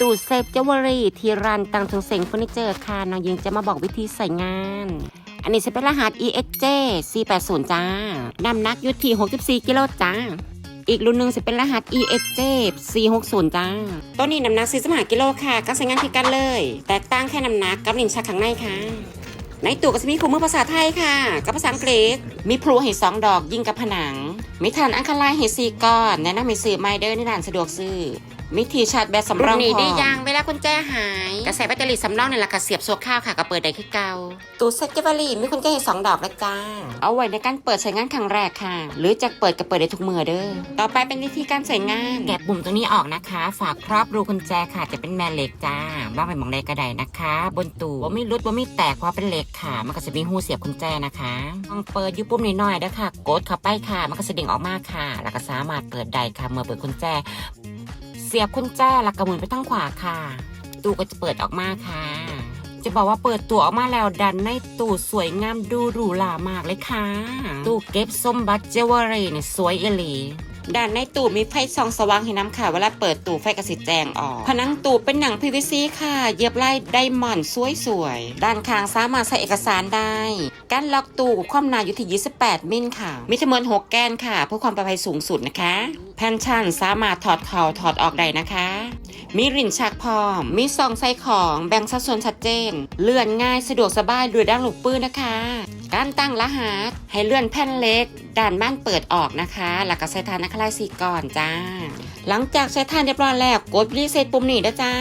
ตู้เซฟเจวเวลรี่ที่ร้านตังทงเสงเฟอร์นิเจอร์ค่ะน้องยิงจะมาบอกวิธีใส่งาน อันนี้จะเป็นรหัส EXJ 480จ้าน้ำหนักอยู่ที่64กิโลจ้าอีกรุ่นหนึ่งจะเป็นรหัส EXJ 460จ้าตัวนี้น้ำหนัก45กิโลค่ะก็ใช้งานที่กันเลย แตกต่างแค่น้ำหนักกับลิ้นชักข้างในค่ะ ในตู้ก็จะมีคู่มือภาษาไทยค่ะ กับภาษาอังกฤษ มีพลูให้สองดอกยิงกับผนัง มีฐานอังคารไลน์ให้สี่ก้อน แนะนำให้ซื้อไมเดอร์ในร้านสะดวกซื้อ มีที่ชาร์จแบตสำรองนี้ได้ยังเวลาคุณแจหาย กระแสแบตเตอรี่สำรองนี่แหละค่ะเสียบโซข้าวค่ะก็เปิดได้คือเก่าตู้เซ็ตเจวเวลรี่มีคุณแจให้สองดอกแล้วจ้า เอาไว้ในการเปิดใช้งานครั้งแรกค่ะ หรือจะเปิดก็เปิดได้ทุกมือเด้อต่อไปเป็นวิธีการใช้งานแกะปุ่มตรงนี้ออกนะคะ ฝากครอบรูกุญแจค่ะจะเป็นแม่เหล็กจ้าวางไว้หมองใดก็ได้นะคะ บนตู้ว่าไม่รุดว่าไม่แตกเพราะเป็นเหล็กค่ะ มันก็จะมีหูเสียบกุญแจนะคะต้องเปิดอยูปุ่มน้อยๆเด้อค่ะกดเข้าไปค่ะ มันก็จะดึงออกมาค่ะ แล้วก็สามารถเปิดได้ค่ะเมื่อเปิดกุญแจ เสียบคุณแจแล้วก็หมุนไปทางขวาค่ะ ตู้ก็จะเปิดออกมาค่ะ จะบอกว่าเปิดตัวออกมาแล้วดันในตู้สวยงามดูหรูหรามากเลยค่ะ ตู้เก็บส้มบัตเจเวอรี่เนี่ยสวยเอลี ด้านในตู้มีไฟส่องสว่างให้น้ำค่ะ เวลาเปิดตู้ไฟกระสิแจงออก ผนังตู้เป็นหนัง PVC ค่ะ เย็บลายไดมอนด์สวยๆ ด้านข้างสามารถใส่เอกสารได้การล็อกตู้ความหนาอยู่ที่ 28 มิลค่ะ มีจำนวน 6 แกนค่ะ เพื่อความปลอดภัยสูงสุดนะคะแผ่นชั่นสามารถถอดเข่าถอดออกได้นะคะ มีรินชักพร้อม มีซองใส่ของ แบ่งสัดส่วนชัดเจน เลื่อนง่ายสะดวกสบายด้วยด้านลูกปืนนะคะ การตั้งรหัสให้เลื่อนแผ่นเล็ก ด้านบ้านเปิดออกนะคะ แล้วก็ใส่ทานนักลายสีก่อนจ้า หลังจากใช้ทานเรียบร้อยแล้วกดรีเซ็ตปุ่มนี้นะจ้า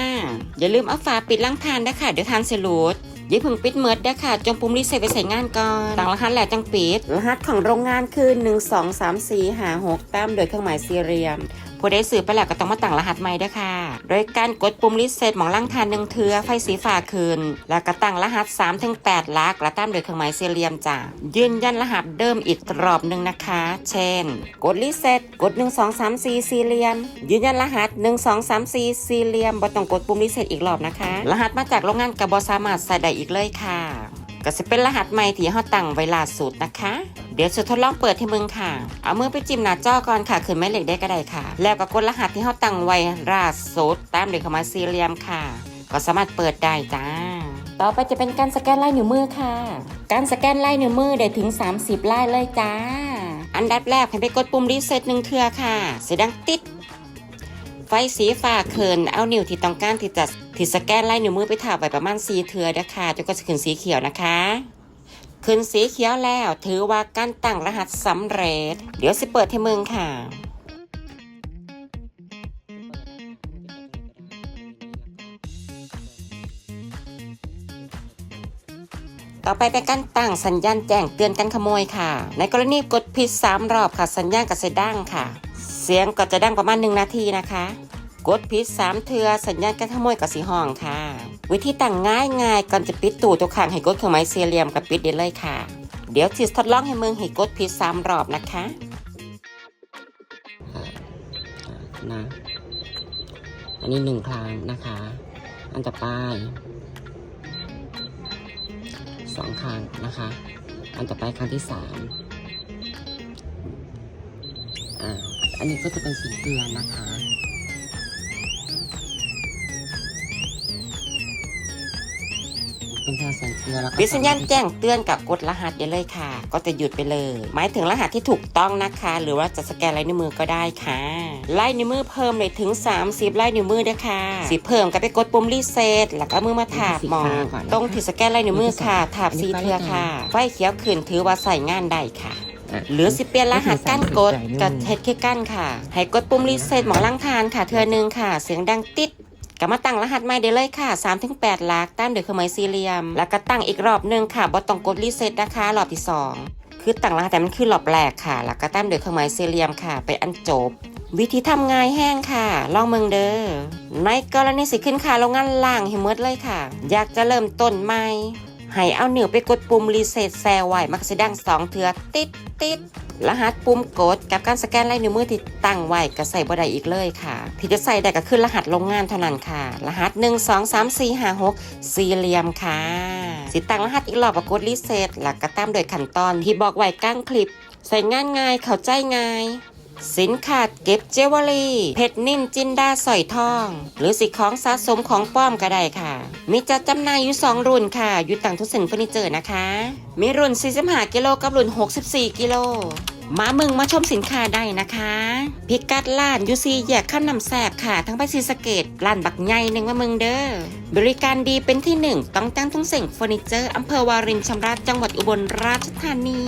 อย่าลืมเอาฝาปิดล้างทานนะคะเดี๋ยวทานเสลุดอย่าเพิ่งปิดเมิดนะคะจงปุ่มรีเซ็ตไปใส่งานก่อนตั้งรหัสแหล้วจังปิด รหัสของโรงงานคือ 1 2 3 4 5 6ตามโดยเครื่องหมายสี่เหลี่ยม ผู้ได้สื่อไปแล้วก็ต้องมาตั้งรหัสใหม่ด้วยค่ะ โดยการกดปุ่มรีเซ็ตหมองล่างทานหนึ่งเทือไฟสีฟ้าคืน แล้วก็ตั้งรหัส3ถึง8ลักและตามโดยเครื่องหมายสี่เหลี่ยมจ้ะยืนยันรหัสเดิมอีกรอบหนึ่งนะคะ เช่น กดรีเซ็ตกด 1 2 3 4สี่เหลี่ยม ยืนยันรหัส 1 2 3 4สี่เหลี่ยมบ่ต้องกดปุ่มรีเซ็ตอีกรอบนะคะ รหัสมาจากโรงงานกับบสามารถใส่ได้อีกเลยค่ะ ก็จะเป็นรหัสใหม่ที่เขาตั้งไว้ล่าสุดนะคะ เดี๋ยวจะทดลองเปิดให้มึงค่ะ เอามือไปจิ้มหน้าจอก่อนค่ะขึ้นแม่เหล็กได้ก็ได้ค่ะ แล้วก็กดรหัสที่เขาตั้งไว้ล่าสุดตามเด้วยคำว่าสี่เหลี่ยมค่ะ ก็สามารถเปิดได้จ้า ต่อไปจะเป็นการสแกนลายนิ้วมือค่ะ การสแกนลายนิ้วมือได้ถึง 30ลายเลยจ้า อันดับแรกให้ไปกดปุ่มรีเซ็ตหนึ่งเทือค่ะเสียงดังติด ไฟสีฟ้าเขินเอานิ้วที่ต้องการที่จะที่สแกนลายนิ้วมือไปถ่าไว้ประมาณสีเทือนะคะจนก็จะขึ้นสีเขียวนะคะขึ้นสีเขียวแล้วถือว่าการตั้งรหัสสำเร็จ เดี๋ยวสิเปิดให้มึงค่ะ ต่อไปเป็นการตั้งสัญญาณแจ้งเตือนการขโมยค่ะ ในกรณีกดผิด 3 รอบค่ะ สัญญาณก็จะดังค่ะ เสียงก็จะดังประมาณ 1 นาทีนะคะ กดผิด 3 เทือสัญญาณการขโมยกับสีห้องค่ะ วิธีตั้งง่ายง่ายก่อนจะปิดตู้ตัวข้งให้กดเครื่องหมายสี่เหลี่ยมกับปิดได้เลยค่ะ เดี๋ยวทิสทดลองให้มึงให้กดผิด 3 รอบนะคะนะอันนี้หนึ่งครั้งนะคะ อันต่อไป สองครั้งนะคะ อันต่อไปครั้งที่สามอ่า อันนี้ก็จะเป็นสีเตือนะคะ เป็นแค่สัญเตือนแล้วก็ปิดสัญญาณแจ้งเตือนกับกดรหัสได้เลยค่ะ ก็จะหยุดไปเลย หมายถึงรหัสที่ถูกต้องนะคะ หรือว่าจะสแกนลายนิ้วมือก็ได้ค่ะลายนิ้วมือเพิ่มเลยถึง 30ลายนิ้วมือด้วยค่ะสีเพิ่มก็ไปกดปุ่มรีเซ็ตแล้วก็มือมาถาบมองตรงที่สแกนลายนิ้วมือค่ะถาบสีเทือค่ะไฟเขียวขึ้นถือว่าใส่งานได้ค่ะหรือสิเปลี่ยนรหัสการกดกับเทสแค่กันค่ะ ให้กดปุ่มรีเซ็ตหมองล่างทานค่ะเทือหนึงค่ะ เสียงดังติด ก็มาตั้งรหัสใหม่ได้เลยค่ะ3ถึง8หลักตามด้วยเครื่องหมายสี่เหลี่ยม แล้วก็ตั้งอีกรอบหนึงค่ะบ่ต้องกดรีเซ็ตนะคะรอบที่สองคือตั้งรหัสแต่มันคือรอบแรกค่ะ แล้วก็ตามด้วยเครื่องหมายสี่เหลี่ยมค่ะ ไปอันจบ วิธีทำง่ายแห้งค่ะ ลองเมืองเด้อในกรณีสิขึ้นค่าโรงงานล่างให้หมดเลยค่ะ อยากจะเริ่มต้นใหม่ให้เอาเหนิ้วไปกดปุ่มรีเซ็ตแซวไว้มักจะดังสองเทือติดติด รหัสปุ่มกดกับการสแกนลายนิ้วมือที่ตั้งไว้ก็ใส่บ่ได้อีกเลยค่ะ ที่จะใส่ได้ก็คือรหัสโรงงานเท่านั้นค่ะ รหัส 1 2 3 4 5 6 สี่เหลี่ยมค่ะ สิตั้งรหัสอีกรอบก็กดรีเซ็ตแล้วก็ตามโดยขั้นตอนที่บอกไว้กลางคลิป ใส่งานง่ายเข้าใจง่าย สินค้าเก็บเจวลรี่เพชรนิ่มจินดาสอยทอง หรือสิของสะสมของป้อมก็ได้ค่ะ มีจัดจำหน่ายอยู่ 2 รุ่นค่ะอยู่ต่างทุกสิ่งเฟอร์นิเจอร์นะคะ มีรุ่น 45 กิโลกับรุ่น 64 กิโลมามึงมาชมสินค้าได้นะคะ พิกัดล้านยูซีแยกข้ามนำแสบค่ะ ทั้งไปซีสเกตล้านบักใหญ่หนึ่งมามึงเด้อบริการดีเป็นที่หนึ่งต้องตั้งทุ่งเสงเฟอร์นิเจอร์อำเภอวารินชำราบจังหวัดอุบลราชธานี